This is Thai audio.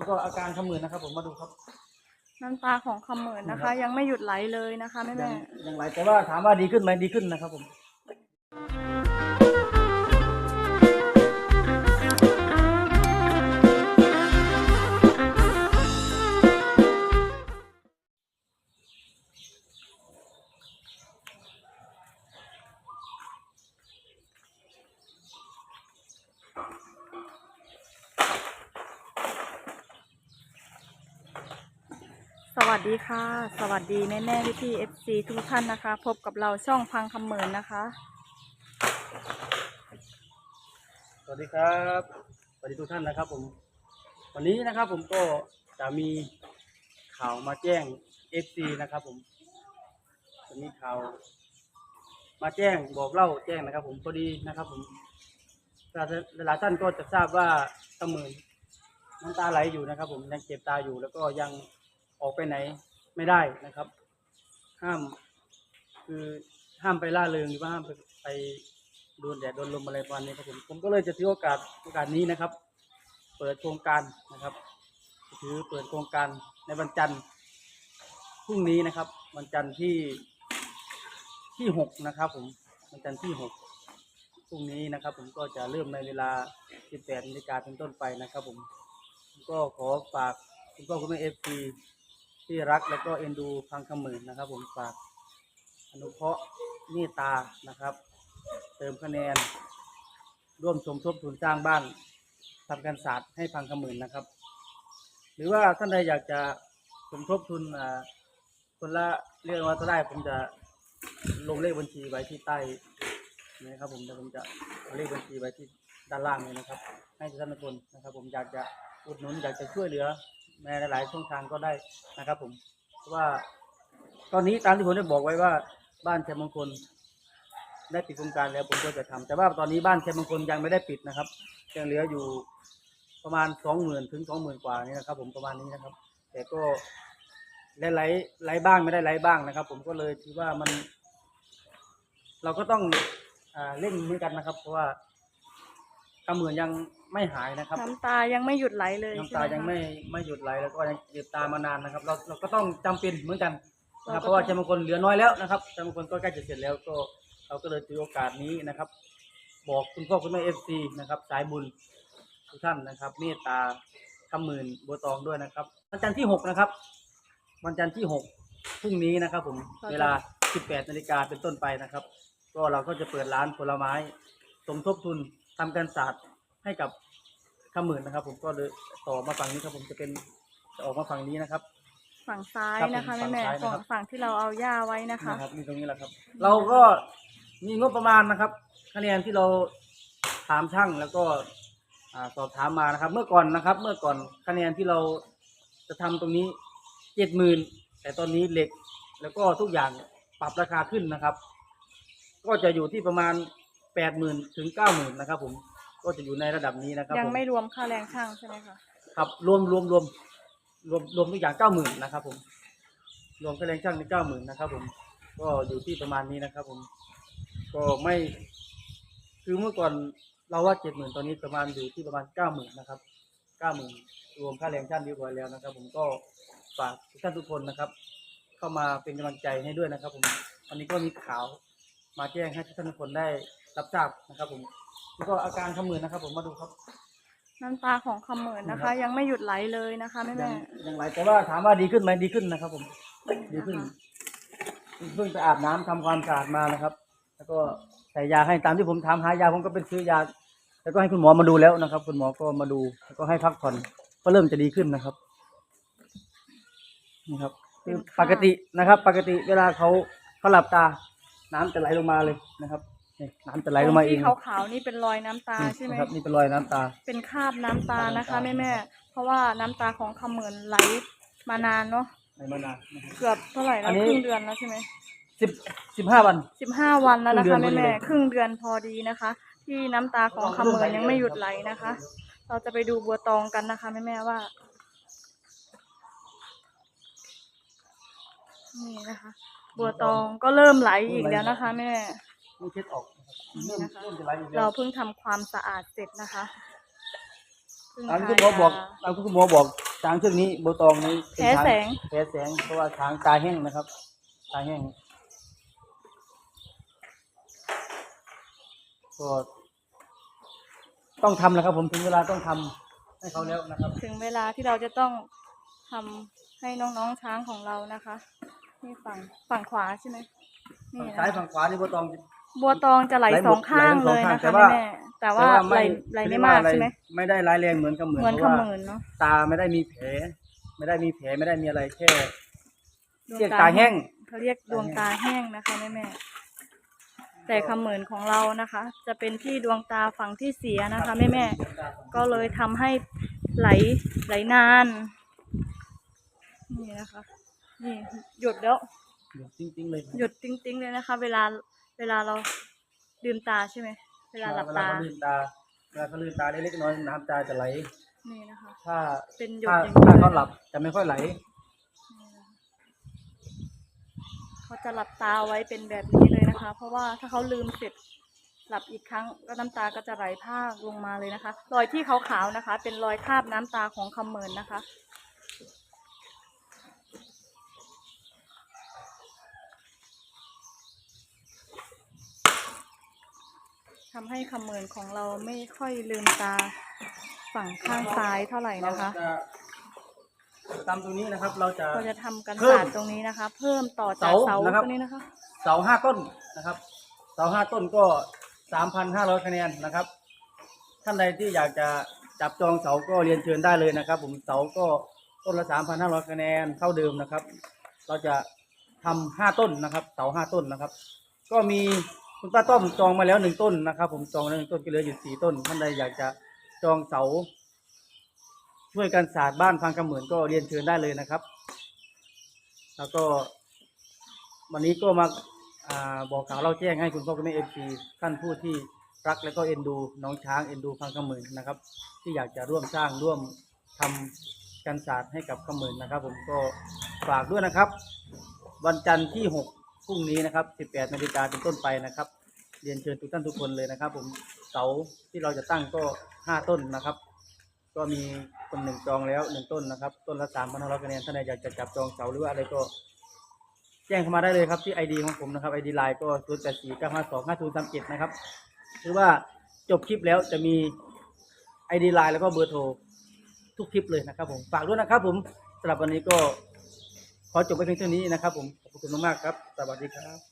แล้วก็อาการขมือนะครับ ผมมาดูครับ น้ำตาของคำเหมือนนะครัคะ บ ยังไม่หยุดไหลเลยนะคะแม่ยัแม่ งยังไหลแต่ว่าถามว่าดีขึ้นไหมดีขึ้นนะครับผม วัสดีค่ะ สวัสดีแม่แม่พี่พี่เอฟซีทุกท่านนะคะ พบกับเราช่องพังคำเหมือนนะคะ สวัสดีครับสวัสดีทุกท่านนะครับ ผม วันนี้นะครับ ผมก็จะมีข่าวมาแจ้ง FC นะครับ ผมจะมีข่าวมาแจ้งบอกเล่าแจ้งนะครับ ผมพอดีนะครับ ผมหลายๆท่านก็จะทราบว่าขมือนน้ำตาไหลอยู่นะครับ ผมยังเจ็บตาอยู่แล้วก็ยัง ออกไปไหนไม่ได้นะครับ ห้าม คือห้ามไปล่าเริงหรือว่าห้ามไปไปโดนแดดโดนลมอะไรประมาณนี้ครับผมผมก็เลยจะถือโอกาสโอกาสนี้นะครับ เปิดโครงการนะครับ ถือเปิดโครงการในวันจันทร์พรุ่งนี้นะครับ วันจันทร์ที่ที่หกนะครับ ผมวันจันทร์ที่หกพรุ่งนี้นะครับ ผมก็จะเริ่มในเวลา 18นาฬิกาเป็นต้นไปนะครับ ผมผมก็ขอฝากคุณพ่อคุณแม่เอฟซี ที่รักแล้วก็เอ็นดูพังคำหมื่นนะครับ ผมฝากอนุเคราะห์เมตตานะครับ เติมคะแนน ร่วมสมทบทุนสร้างบ้านทำการศาสตร์ให้พังคำหมื่นนะครับ หรือว่าท่านใดอยากจะสมทบทุนอ่าคนละเรื่องว่าจะได้ผมจะลงเลขบัญชีไว้ที่ใต้นะครับ ผมเดี๋ยวผมจะเอาเลขบัญชีไว้ที่ด้านล่างเลยนะครับ ให้ทุกท่านทุกคนนะครับ ผมอยากจะอุดหนุนอยากจะช่วยเหลือ ในหลายๆช่องทางก็ได้นะครับ ผมเพราะว่า ตอนนี้ตามที่ผมได้บอกไว้ว่า บ้านชัยมงคล ได้ปิดโครงการแล้วผมก็จะทำแต่ว่าตอนนี้บ้านชัยมงคลยังไม่ได้ปิดนะครับยังเหลืออยู่ประมาณสองหมื่นถึงสองหมื่นกว่านี่นะครับ ผมประมาณนี้นะครับ แต่ก็ไหลไหลไหลบ้างไม่ได้ไหลบ้างนะครับ ผมก็เลยคิดว่ามัน เราก็ต้องอ่าเร่งมือกันนะครับ เพราะว่า กำเหมือนยังไม่หายนะครับ น้ำตายังไม่หยุดไหลเลยน้ำใช่ตาไหมยังคะไม่ไม่หยุดไหลแล้วก็ยังเจ็บตามานานนะครับ เราเราก็ต้องจำเป็นเหมือนกันนะครับเราก็เพราะว่าต้องชัยมงคลเหลือน้อยแล้วนะครับชัยมงคลก็ใกล้จะเสร็จแล้วก็เราก็เลยถือโอกาสนี้นะครับ บอกคุณพ่อคุณแม่เอฟซีนะครับสายบุญทุกท่านนะครับ เมตตาคำหมื่นบัวตองด้วยนะครับวันจันทร์ที่หกนะครับ วันจันทร์ที่หกพรุ่งนี้นะครับ ผมเวลา 18นาฬิกาเป็นต้นไปนะครับ ก็เราก็จะเปิดร้านผลไม้ สมทบทุน ทำการศาสตร์ให้กับขมื่นนะครับ ผมก็เลยต่อมาฝั่งนี้ครับ ผมจะเป็นจะออกมาฝั่งนี้นะครับ ฝั่งซ้ายครับผมนะคะฝั่แม่งแม่ซ้ายนะครับฝั่งฝั่งที่เราเอาหญ้าไว้นะคะนะครับนี่ตรงนี้แหละครับ เราก็มีงบประมาณนะครับ คะแนนที่เราถามช่างแล้วก็อ่าสอบถามมานะครับ เมื่อก่อนนะครับ เมื่อก่อนคะแนนที่เราจะทำตรงนี้เจ็ดหมื่นแต่ตอนนี้เหล็กแล้วก็ทุกอย่างปรับราคาขึ้นนะครับ ก็จะอยู่ที่ประมาณ แปดหมื่นถึงเก้าหมื่นนะครับ ผมก็จะอยู่ในระดับนี้นะครับยังผมไม่รวมค่าแรงช่างใช่ไหมคะครับรวมรวมรวมรวมรวมทุกอย่างเก้าหมื่นนะครับ ผมรวมค่าแรงช่างในเก้าหมื่นนะครับ ผม ก็อยู่ที่ประมาณนี้นะครับ ผม ก็ไม่ คือเมื่อก่อนเราว่าเจ็ดหมื่นตอนนี้ประมาณอยู่ที่ประมาณเก้าหมื่นนะครับเก้าหมื่นรวมค่าแรงช่างเรียบร้อยแล้วนะครับ ผมก็ฝากทุกท่านทุกคนนะครับ เข้ามาเป็นกำลังใจให้ด้วยนะครับ ผมวันนี้ก็มีข่าวมาแจ้งให้ทุกท่านทุกคนได้ รับทราบนะครับ ผม แล้วก็อาการขมือนะครับ ผมมาดูครับน้ำตาของคำเหมือนนะครัคะบยังไม่หยุดไหลเลยนะคะแม่ยัแม่งยังไหลแต่ว่าถามว่าดีขึ้นไหมดีขึ้นนะครับ ผม ดีขึ้น เพิ่งไปอาบน้ำทำความสะอาดมานะครับ แล้วก็ใส่ยาให้ตามที่ผมถามหายาผมก็เป็นซื้อยา แล้วก็ให้คุณหมอมาดูแล้วนะครับ คุณหมอก็มาดูแล้วก็ให้พักผ่อนก็เริ่มจะดีขึ้นนะครับนี่ครับคือปกตินะครับ ปกติเวลาเขาเขาหลับตา น้ำจะไหลลงมาเลยนะครับ นี่น้ำจะไหลลงมาเองที่ขาวๆนี่เป็นรอยน้ำตาใช่ไหมนะครับนี่เป็นรอยน้ำตา เป็นคราบน้ำตานะคะคราบน้ำตาแม่แม่ๆเพราะว่าน้ำตาของคำเหมือนไหลมานานเนาะในมานานนะครับ เกือบเท่าไหร่อัแล้วนนี้ ครึ่งเดือนแล้วใช่ไหม สิบสิบห้าวัน สิบห้าวันแล้วนะครึ่คะงเดือนพอดีแม่แม่เลยครึ่งเดือนพอดีนะคะ ที่น้ำตาของคำเหมือนยังไม่หยุดไหลนะคะ เราจะไปดูบัวตองกันนะคะแม่แม่ๆว่า นี่นะคะ บัวตองก็เริ่มไหลอีกแล้วนะคะแม่ นี่เช็ดออกนะครับนี่เริ่มนะคะเริ่มจะไหลอีกแล้เราวเพิ่งทำความสะอาดเสร็จนะคะเพิ่งตามที่ทาคุณหมอบอกยาตามที่คุณหมอบอกช้างเชือกนี้โบตองนี้เป็นแพ้ช้าแสง แพ้แสงเพราะว่าช้างตาแห้งนะครับ ตาแห้งก็ต้องทำแล้วครับ ผมถึงเวลาต้องทำให้เขาแล้วนะครับ ถึงเวลาที่เราจะต้องทำให้น้องๆช้างของเรานะคะนี่ฝั่งฝั่งขวาใช่ไหมนี่ฝั่งนะซ้ายฝั่งขวานี่โบตอง บัวตองจะไหลไหลหมดสองข้างไหลเลทั้งยสองนะข้างคะแต่แม่ว่า แม่แต่ว่าไหลไหลไม่มากใช่ไหมไม่ได้ร้ายแรงเหมือนกับเหมือนเหมือนเพราะขว่ามือนเนาะตาไม่ได้มีแผล ไม่ได้มีแผลไม่ได้มีอะไรแค่ดวงเรียกตาแห้ง เขาเรียกดวงตาแห้งนะคะแม่แม่แต่คำเหมือนของเรานะคะ จะเป็นที่ดวงตาฝั่งที่เสียนะคะแม่แม่ก็เลยทำให้ไหลไหลนานนี่นะคะ นี่หยุดแล้ว จริงๆเลย หยุดติ้งๆเลยนะคะ เวลา เวลาเราลืมตาใช่ไหมเวลาหลับเวลาตา เขาลืมตาเวลาเขาลืมตาเล็กๆน้อยๆน้ำตาจะไหล นี่นะคะ ถ้าเป็นหยดถ้าอย่างนี้ถ้าเลยเขาหลับจะไม่ค่อยไหลนี่นะคะเขาจะหลับตาไว้เป็นแบบนี้เลยนะคะ เพราะว่าถ้าเขาลืมเสร็จหลับอีกครั้งก็น้ำตาก็จะไหลพรากลงมาเลยนะคะ รอยที่ขาวๆนะคะ เป็นรอยคราบน้ำตาของคำเหมินนะคะ ทำให้คำเหมินของเราไม่ค่อยลืมตาฝั่งข้างซ้ายเท่าไหร่เรานะคะจะตามตรงนี้นะครับเราจะเราจะทำกันเพิ่มศาสตร์ตรงนี้นะคะ เพิ่มต่อจากเสาเสานะครับตรงนี้นะคะ เสาห้าต้นนะครับ เสาห้าต้นก็สามพันห้าร้อยคะแนนนะครับ ท่านใดที่อยากจะจับจองเสาก็เรียนเชิญได้เลยนะครับ ผมเสาก็ต้นละสามพันห้าร้อยคะแนนเท่าเดิมนะครับ เราจะทำห้าต้นนะครับ เสาห้าต้นนะครับ ก็มี คุณป้าต้อมจองมาแล้วหนึ่งต้นนะครับ ผมจองแล้วหนึ่งต้นก็เหลืออยู่สี่ต้นท่านใดอยากจะจองเสาช่วยกันศาสตร์บ้านพังกำเหมือนก็เรียนเชิญได้เลยนะครับ แล้วก็ วันนี้ก็มาอาบอกข่าวเล่าแจ้งให้คุณพ่อคุณแม่เอฟซีท่านผู้ที่รักและก็เอ็นดู น้องช้างเอ็นดูพังกำเหมือนนะครับ ที่อยากจะร่วมสร้างร่วมทำกันศาสตร์ให้กับกำเหมือนนะครับ ผมก็ฝากด้วยนะครับ วันจันทร์ที่6พ รุ่งนี้นะครับ 18นาฬิกาเป็นต้นไปนะครับ เรียนเชิญทุกท่านทุกคนเลยนะครับ ผมเสาที่เราจะตั้งก็ 5 ต้นนะครับ ก็มีคนหนึ่งจองแล้วหนึ่งต้นนะครับ ต้นละสามพันห้าร้อยคะแนนท่านใดอยากจะจับจองเสาหรือว่าอะไรก็ แจ้งเข้ามาได้เลยครับที่ไอดีของผมนะครับไอดีไลน์ก็ศูนย์แปดสี่เก้าห้าสองห้าศูนย์สามเจ็ดนะครับหรือว่าจบคลิปแล้วจะมีไอดีไลน์แล้วก็เบอร์โทรทุกคลิปเลยนะครับผมฝากด้วยนะครับผมสำหรับวันนี้ก็ ขอจบไปเพียงเท่านี้นะครับผม ขอบคุณมากๆครับ สวัสดีครับ